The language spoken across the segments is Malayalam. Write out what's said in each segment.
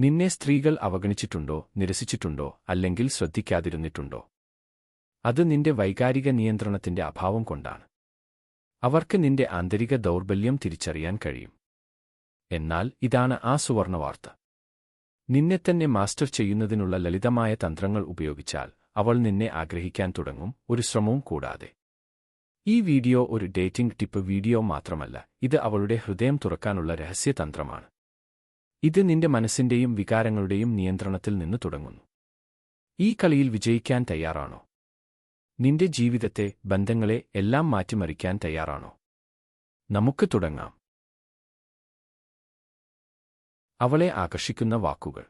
നിന്നെ സ്ത്രീകൾ അവഗണിച്ചിട്ടുണ്ടോ നിരസിച്ചിട്ടുണ്ടോ അല്ലെങ്കിൽ ശ്രദ്ധിക്കാതിരുന്നിട്ടുണ്ടോ? അത് നിന്റെ വൈകാരിക നിയന്ത്രണത്തിന്റെ അഭാവം കൊണ്ടാണ്. അവർക്ക് നിന്റെ ആന്തരിക ദൗർബല്യം തിരിച്ചറിയാൻ കഴിയും. എന്നാൽ ഇതാണ് ആ സുവർണ വാർത്ത നിന്നെ തന്നെ മാസ്റ്റർ ചെയ്യുന്നതിനുള്ള ലളിതമായ തന്ത്രങ്ങൾ ഉപയോഗിച്ചാൽ അവൾ നിന്നെ ആഗ്രഹിക്കാൻ തുടങ്ങും ഒരു ശ്രമവും കൂടാതെ. ഈ വീഡിയോ ഒരു ഡേറ്റിംഗ് ടിപ്പ് വീഡിയോ മാത്രമല്ല ഇത് അവളുടെ ഹൃദയം തുറക്കാനുള്ള രഹസ്യതന്ത്രമാണ്. ഇത് നിന്റെ മനസ്സിന്റെയും വികാരങ്ങളുടെയും നിയന്ത്രണത്തിൽ നിന്ന് തുടങ്ങുന്നു. ഈ കളിയിൽ വിജയിക്കാൻ തയ്യാറാണോ? നിന്റെ ജീവിതത്തെ ബന്ധങ്ങളെ എല്ലാം മാറ്റിമറിക്കാൻ തയ്യാറാണോ? നമുക്ക് തുടങ്ങാം. അവളെ ആകർഷിക്കുന്ന വാക്കുകൾ.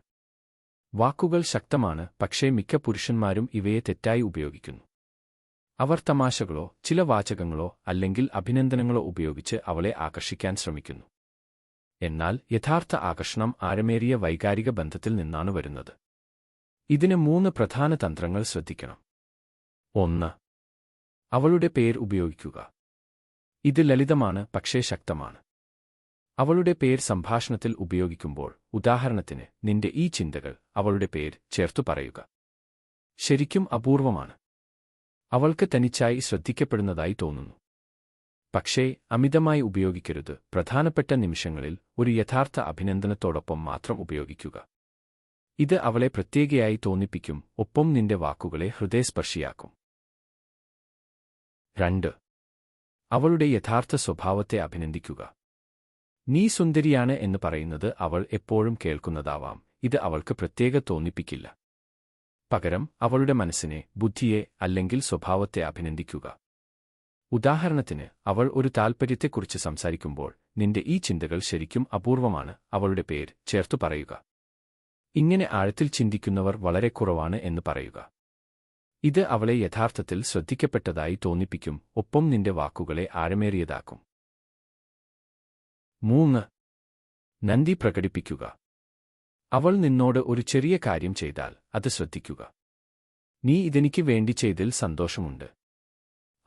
വാക്കുകൾ ശക്തമാണ് പക്ഷേ മിക്ക പുരുഷന്മാരും ഇവയെ തെറ്റായി ഉപയോഗിക്കുന്നു. അവർ തമാശകളോ ചില വാചകങ്ങളോ അല്ലെങ്കിൽ അഭിനന്ദനങ്ങളോ ഉപയോഗിച്ച് അവളെ ആകർഷിക്കാൻ ശ്രമിക്കുന്നു. എന്നാൽ യഥാർത്ഥ ആകർഷണം ആഴമേറിയ വൈകാരിക ബന്ധത്തിൽ നിന്നാണ് വരുന്നത്. ഇതിന് മൂന്ന് പ്രധാന തന്ത്രങ്ങൾ ശ്രദ്ധിക്കണം. ഒന്ന് അവളുടെ പേര് ഉപയോഗിക്കുക. ഇത് ലളിതമാണ് പക്ഷേ ശക്തമാണ്. അവളുടെ പേര് സംഭാഷണത്തിൽ ഉപയോഗിക്കുമ്പോൾ ഉദാഹരണത്തിന് നിന്റെ ഈ ചിന്തകൾ അവളുടെ പേര് ചേർത്തു പറയുക. ശരിക്കും അപൂർവമാണ്. അവൾക്ക് തനിച്ചായി ശ്രദ്ധിക്കപ്പെടുന്നതായി തോന്നുന്നു. പക്ഷേ അമിതമായി ഉപയോഗിക്കരുത്. പ്രധാനപ്പെട്ട നിമിഷങ്ങളിൽ ഒരു യഥാർത്ഥ അഭിനന്ദനത്തോടൊപ്പം മാത്രം ഉപയോഗിക്കുക. ഇത് അവളെ പ്രത്യേകയായി തോന്നിപ്പിക്കും ഒപ്പം നിന്റെ വാക്കുകളെ ഹൃദയസ്പർശിയാക്കും. രണ്ട്. അവളുടെ യഥാർത്ഥ സ്വഭാവത്തെ അഭിനന്ദിക്കുക. നീ സുന്ദരിയാണ് എന്ന് പറയുന്നത് അവൾ എപ്പോഴും കേൾക്കുന്നതാവാം. ഇത് അവൾക്ക് പ്രത്യേക തോന്നിപ്പിക്കില്ല. പകരം അവളുടെ മനസ്സിനെ ബുദ്ധിയെ അല്ലെങ്കിൽ സ്വഭാവത്തെ അഭിനന്ദിക്കുക. ഉദാഹരണത്തിന് അവൾ ഒരു താൽപ്പര്യത്തെക്കുറിച്ച് സംസാരിക്കുമ്പോൾ നിന്റെ ഈ ചിന്തകൾ ശരിക്കും അപൂർവമാണ് അവളുടെ പേര് ചേർത്തു പറയുക. ഇങ്ങനെ ആഴത്തിൽ ചിന്തിക്കുന്നവർ വളരെ കുറവാണ് എന്ന് പറയുക. ഇത് അവളെ യഥാർത്ഥത്തിൽ ശ്രദ്ധിക്കപ്പെട്ടതായി തോന്നിപ്പിക്കും ഒപ്പം നിന്റെ വാക്കുകളെ ആഴമേറിയതാക്കും. മൂന്ന് നന്ദി പ്രകടിപ്പിക്കുക. അവൾ നിന്നോട് ഒരു ചെറിയ കാര്യം ചെയ്താൽ അത് ശ്രദ്ധിക്കുക. നീ ഇതെനിക്ക് വേണ്ടി ചെയ്തിൽ സന്തോഷമുണ്ട്.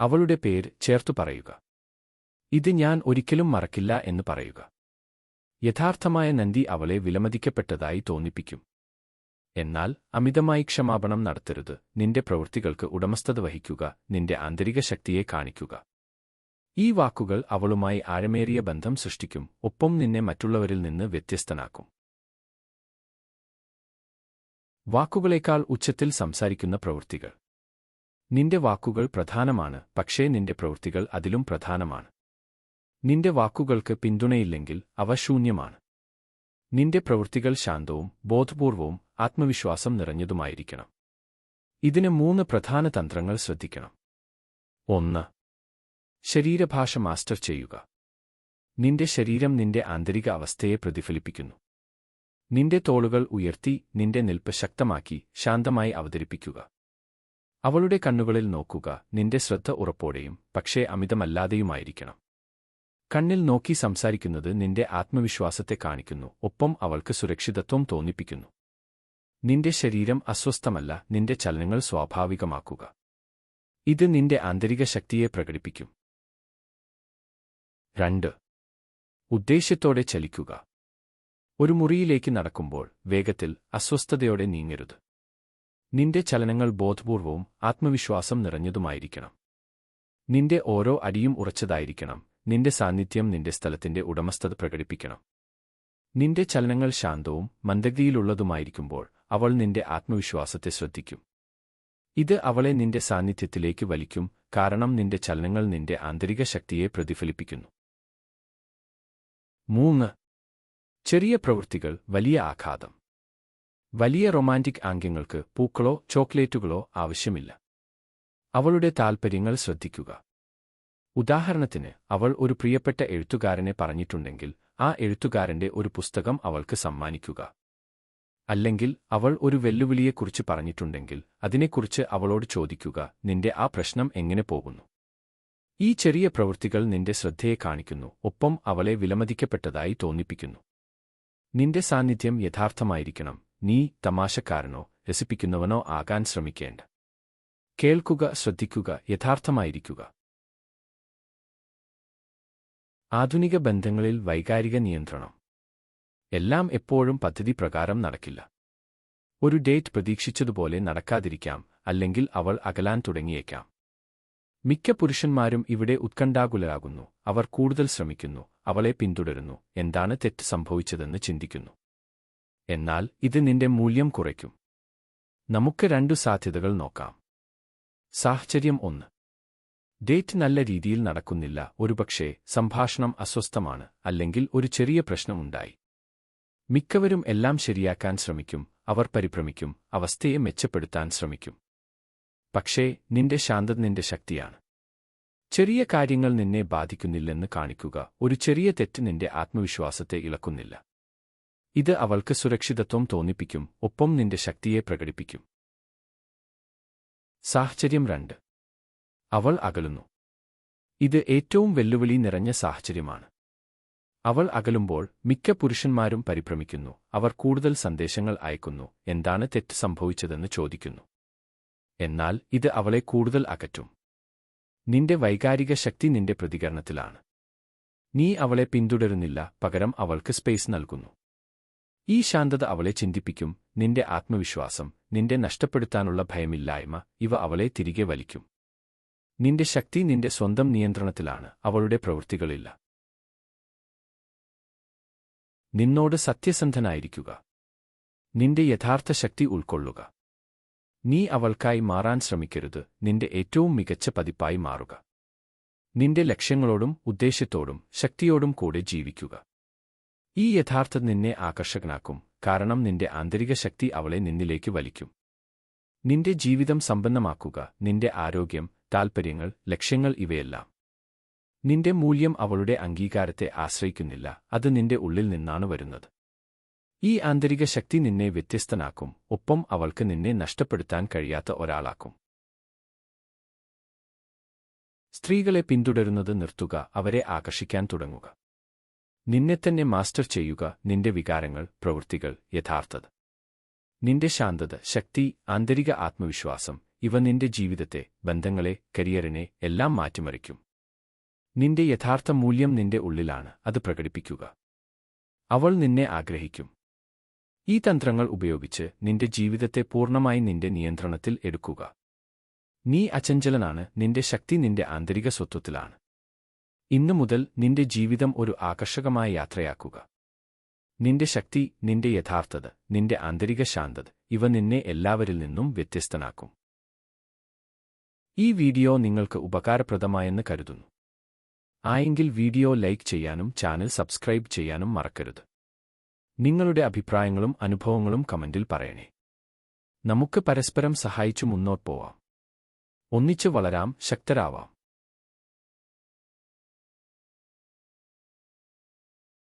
അവളുടെ പേര് ചേർത്തു പറയുക. ഇത് ഞാൻ ഒരിക്കലും മറക്കില്ല എന്ന് പറയുക. യഥാർത്ഥമായ നന്ദി അവളെ വിലമതിക്കപ്പെട്ടതായി തോന്നിപ്പിക്കും. എന്നാൽ അമിതമായി ക്ഷമാപണം നടത്തരുത്. നിന്റെ പ്രവൃത്തികൾക്ക് ഉടമസ്ഥത വഹിക്കുക. നിന്റെ ആന്തരിക ശക്തിയെ കാണിക്കുക. ഈ വാക്കുകൾ അവളുമായി ആഴമേറിയ ബന്ധം സൃഷ്ടിക്കും. ഒപ്പം നിന്നെ മറ്റുള്ളവരിൽ നിന്ന് വ്യത്യസ്തനാക്കും. വാക്കുകളേക്കാൾ ഉച്ചത്തിൽ സംസാരിക്കുന്ന പ്രവൃത്തികൾ. നിന്റെ വാക്കുകൾ പ്രധാനമാണ് പക്ഷേ നിന്റെ പ്രവൃത്തികൾ അതിലും പ്രധാനമാണ്. നിന്റെ വാക്കുകൾക്ക് പിന്തുണയില്ലെങ്കിൽ അവ ശൂന്യമാണ്. നിന്റെ പ്രവൃത്തികൾ ശാന്തവും ബോധപൂർവവും ആത്മവിശ്വാസം നിറഞ്ഞതുമായിരിക്കണം. ഇതിന് മൂന്ന് പ്രധാന തന്ത്രങ്ങൾ ശ്രദ്ധിക്കണം. ഒന്ന് ശരീരഭാഷ മാസ്റ്റർ ചെയ്യുക. നിന്റെ ശരീരം നിന്റെ ആന്തരിക അവസ്ഥയെ പ്രതിഫലിപ്പിക്കുന്നു. നിന്റെ തോളുകൾ ഉയർത്തി നിന്റെ നിൽപ്പ് ശക്തമാക്കി ശാന്തമായി അവതരിപ്പിക്കുക. അവളുടെ കണ്ണുകളിൽ നോക്കുക നിന്റെ ശ്രദ്ധ ഉറപ്പോടെയും പക്ഷേ അമിതമല്ലാതെയുമായിരിക്കണം. കണ്ണിൽ നോക്കി സംസാരിക്കുന്നത് നിന്റെ ആത്മവിശ്വാസത്തെ കാണിക്കുന്നു ഒപ്പം അവൾക്ക് സുരക്ഷിതത്വം തോന്നിപ്പിക്കുന്നു. നിന്റെ ശരീരം അസ്വസ്ഥമല്ല നിന്റെ ചലനങ്ങൾ സ്വാഭാവികമാക്കുക. ഇത് നിന്റെ ആന്തരിക ശക്തിയെ പ്രകടിപ്പിക്കും. രണ്ട്. ഉദ്ദേശ്യത്തോടെ ചലിക്കുക. ഒരു മുറിയിലേക്ക് നടക്കുമ്പോൾ വേഗത്തിൽ അസ്വസ്ഥതയോടെ നീങ്ങരുത്. നിന്റെ ചലനങ്ങൾ ബോധപൂർവവും ആത്മവിശ്വാസം നിറഞ്ഞതുമായിരിക്കണം. നിന്റെ ഓരോ അടിയും ഉറച്ചതായിരിക്കണം. നിന്റെ സാന്നിധ്യം നിന്റെ സ്ഥലത്തിന്റെ ഉടമസ്ഥത പ്രകടിപ്പിക്കണം. നിന്റെ ചലനങ്ങൾ ശാന്തവും മന്ദഗതിയിലുള്ളതുമായിരിക്കുമ്പോൾ അവൾ നിന്റെ ആത്മവിശ്വാസത്തെ ശ്രദ്ധിക്കും. ഇത് അവളെ നിന്റെ സാന്നിധ്യത്തിലേക്ക് വലിക്കും കാരണം നിന്റെ ചലനങ്ങൾ നിന്റെ ആന്തരിക ശക്തിയെ പ്രതിഫലിപ്പിക്കുന്നു. മൂന്ന്. ചെറിയ പ്രവൃത്തികൾ വലിയ ആഘാതം. വലിയ റൊമാന്റിക് ആംഗ്യങ്ങൾക്ക് പൂക്കളോ ചോക്ലേറ്റുകളോ ആവശ്യമില്ല. അവളുടെ താൽപ്പര്യങ്ങൾ ശ്രദ്ധിക്കുക. ഉദാഹരണത്തിന് അവൾ ഒരു പ്രിയപ്പെട്ട എഴുത്തുകാരനെ പറഞ്ഞിട്ടുണ്ടെങ്കിൽ ആ എഴുത്തുകാരന്റെ ഒരു പുസ്തകം അവൾക്ക് സമ്മാനിക്കുക. അല്ലെങ്കിൽ അവൾ ഒരു വെല്ലുവിളിയെക്കുറിച്ച് പറഞ്ഞിട്ടുണ്ടെങ്കിൽ അതിനെക്കുറിച്ച് അവളോട് ചോദിക്കുക നിന്റെ ആ പ്രശ്നം എങ്ങനെ പോകുന്നു? ഈ ചെറിയ പ്രവൃത്തികൾ നിന്റെ ശ്രദ്ധയെ കാണിക്കുന്നു ഒപ്പം അവളെ വിലമതിക്കപ്പെട്ടതായി തോന്നിപ്പിക്കുന്നു. നിന്റെ സാന്നിധ്യം യഥാർത്ഥമായിരിക്കണം നീ തമാശക്കാരനോ രസിപ്പിക്കുന്നവനോ ആകാൻ ശ്രമിക്കേണ്ട. കേൾക്കുക ശ്രദ്ധിക്കുക യഥാർത്ഥമായിരിക്കുക. ആധുനിക ബന്ധങ്ങളിൽ വൈകാരിക നിയന്ത്രണം. എല്ലാം എപ്പോഴും പദ്ധതി പ്രകാരം നടക്കില്ല. ഒരു ഡേറ്റ് പ്രതീക്ഷിച്ചതുപോലെ നടക്കാതിരിക്കാം അല്ലെങ്കിൽ അവൾ അകലാൻ തുടങ്ങിയേക്കാം. മിക്ക പുരുഷന്മാരും ഇവിടെ ഉത്കണ്ഠാകുലരാകുന്നു അവർ കൂടുതൽ ശ്രമിക്കുന്നു അവളെ പിന്തുടരുന്നു എന്താണ് തെറ്റ് സംഭവിച്ചതെന്ന് ചിന്തിക്കുന്നു. എന്നാൽ ഇത് നിന്റെ മൂല്യം കുറയ്ക്കും. നമുക്ക് രണ്ടു സാധ്യതകൾ നോക്കാം. സാഹചര്യം ഒന്ന്. ഡേറ്റ് നല്ല രീതിയിൽ നടക്കുന്നില്ല. ഒരുപക്ഷേ സംഭാഷണം അസ്വസ്ഥമാണ് അല്ലെങ്കിൽ ഒരു ചെറിയ പ്രശ്നമുണ്ടായി മിക്കവരും എല്ലാം ശരിയാക്കാൻ ശ്രമിക്കും അവർ പരിഭ്രമിക്കും അവസ്ഥയെ മെച്ചപ്പെടുത്താൻ ശ്രമിക്കും. പക്ഷേ നിന്റെ ശാന്തത നിന്റെ ശക്തിയാണ്. ചെറിയ കാര്യങ്ങൾ നിന്നെ ബാധിക്കുന്നില്ലെന്ന് കാണിക്കുക ഒരു ചെറിയ തെറ്റ് നിന്റെ ആത്മവിശ്വാസത്തെ ഇളക്കുന്നില്ല. ഇത് അവൾക്ക് സുരക്ഷിതത്വം തോന്നിപ്പിക്കും ഒപ്പം നിന്റെ ശക്തിയെ പ്രകടിപ്പിക്കും. സാഹചര്യം രണ്ട്. അവൾ അകലുന്നു. ഇത് ഏറ്റവും വെല്ലുവിളി നിറഞ്ഞ സാഹചര്യമാണ്. അവൾ അകലുമ്പോൾ മിക്ക പുരുഷന്മാരും പരിഭ്രമിക്കുന്നു അവർ കൂടുതൽ സന്ദേശങ്ങൾ അയക്കുന്നു എന്താണ് തെറ്റ് സംഭവിച്ചതെന്ന് ചോദിക്കുന്നു. എന്നാൽ ഇത് അവളെ കൂടുതൽ അകറ്റും. നിന്റെ വൈകാരിക ശക്തി നിന്റെ പ്രതികരണത്തിലാണ്. നീ അവളെ പിന്തുടരുന്നില്ല പകരം അവൾക്ക് സ്പേസ് നൽകുന്നു. ഈ ശാന്തത അവളെ ചിന്തിപ്പിക്കും. നിന്റെ ആത്മവിശ്വാസം നിന്റെ നഷ്ടപ്പെടുത്താനുള്ള ഭയമില്ലായ്മ ഇവ അവളെ തിരികെ വലിക്കും. നിന്റെ ശക്തി നിന്റെ സ്വന്തം നിയന്ത്രണത്തിലാണ് അവളുടെ പ്രവൃത്തികളില്ല. നിന്നോട് സത്യസന്ധനായിരിക്കുക. നിന്റെ യഥാർത്ഥ ശക്തി ഉൾക്കൊള്ളുക. നീ അവൾക്കായി മാറാൻ ശ്രമിക്കരുത് നിന്റെ ഏറ്റവും മികച്ച പതിപ്പായി മാറുക. നിന്റെ ലക്ഷ്യങ്ങളോടും ഉദ്ദേശ്യത്തോടും ശക്തിയോടും കൂടെ ജീവിക്കുക. ഈ യഥാർത്ഥത നിന്നെ ആകർഷകനാക്കും കാരണം നിന്റെ ആന്തരിക ശക്തി അവളെ നിന്നിലേക്ക് വലിക്കും. നിന്റെ ജീവിതം സമ്പന്നമാക്കുക നിന്റെ ആരോഗ്യം താൽപ്പര്യങ്ങൾ ലക്ഷ്യങ്ങൾ ഇവയെല്ലാം. നിന്റെ മൂല്യം അവളുടെ അംഗീകാരത്തെ ആശ്രയിക്കുന്നില്ല അത് നിന്റെ ഉള്ളിൽ നിന്നാണ് വരുന്നത്. ഈ ആന്തരിക ശക്തി നിന്നെ വ്യത്യസ്തനാക്കും ഒപ്പം അവൾക്ക് നിന്നെ നഷ്ടപ്പെടുത്താൻ കഴിയാത്ത ഒരാളാക്കും. സ്ത്രീകളെ പിന്തുടരുന്നത് നിർത്തുക അവരെ ആകർഷിക്കാൻ തുടങ്ങുക. നിന്നെ തന്നെ മാസ്റ്റർ ചെയ്യുക നിന്റെ വികാരങ്ങൾ പ്രവൃത്തികൾ യഥാർത്ഥത. നിന്റെ ശാന്തത ശക്തി ആന്തരിക ആത്മവിശ്വാസം ഇവ നിന്റെ ജീവിതത്തെ ബന്ധങ്ങളെ കരിയറിനെ എല്ലാം മാറ്റിമറിക്കും. നിന്റെ യഥാർത്ഥ മൂല്യം നിന്റെ ഉള്ളിലാണ് അത് പ്രകടിപ്പിക്കുക. അവൾ നിന്നെ ആഗ്രഹിക്കും. ഈ തന്ത്രങ്ങൾ ഉപയോഗിച്ച് നിന്റെ ജീവിതത്തെ പൂർണമായി നിന്റെ നിയന്ത്രണത്തിൽ എടുക്കുക. നീ അചഞ്ചലനാണ് നിന്റെ ശക്തി നിന്റെ ആന്തരിക സ്വത്വത്തിലാണ്. ഇന്നു മുതൽ നിന്റെ ജീവിതം ഒരു ആകർഷകമായ യാത്രയാക്കുക. നിന്റെ ശക്തി നിന്റെ യഥാർത്ഥത നിന്റെ ആന്തരിക ശാന്തത ഇവ നിന്നെ എല്ലാവരിൽ നിന്നും വ്യത്യസ്തനാക്കും. ഈ വീഡിയോ നിങ്ങൾക്ക് ഉപകാരപ്രദമായെന്ന് കരുതുന്നു. ആയെങ്കിൽ വീഡിയോ ലൈക്ക് ചെയ്യാനും ചാനൽ സബ്സ്ക്രൈബ് ചെയ്യാനും മറക്കരുത്. നിങ്ങളുടെ അഭിപ്രായങ്ങളും അനുഭവങ്ങളും കമന്റിൽ പറയണേ. നമുക്ക് പരസ്പരം സഹായിച്ചു മുന്നോട്ട് പോവാം. ഒന്നിച്ചു വളരാം ശക്തരാവാം.